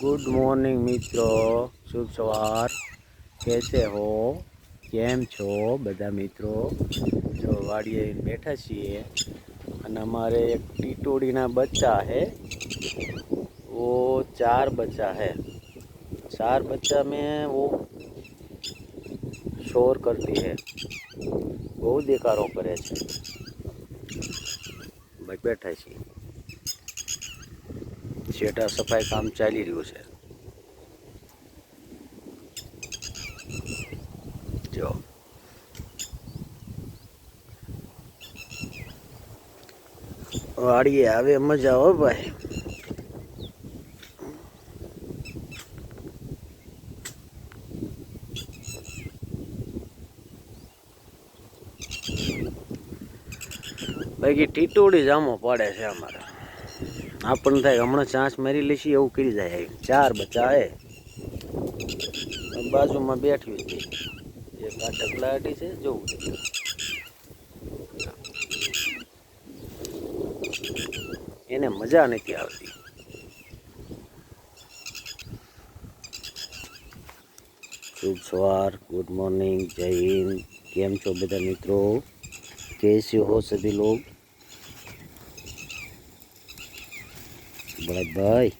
Good morning મિત્રો શુભ સવાર કેસે હો કેમ છો બધા મિત્રો જો વાડીએ આવીને બેઠા છીએ અને અમારે એક ટીટોડીના બચ્ચા है वो चार बच्चा है चार बच्चा में वो शोर करती है બહુ દેકારો કરે છે બસ બેઠા શેઠા સફાઈ કામ ચાલી રહ્યું છે. જો. વાડીએ આવે મજા હો ભાઈ. બાકી ટીટોડી જામો પડે છે અમારે. આપણને થાય હમણાં ચાંસ મારી લેશી, એવું કરી જાય ચાર બચ્ચા એ બાજુમાં બેઠવી હતી એક આ ટકલાટી છે, જોવું એને મજા નથી આવતી. શુભ સવાર, ગુડ મોર્નિંગ, જય હિન્દ. કેમ છો બધા મિત્રો? કેસી હો સભી લોગ? Bye boy.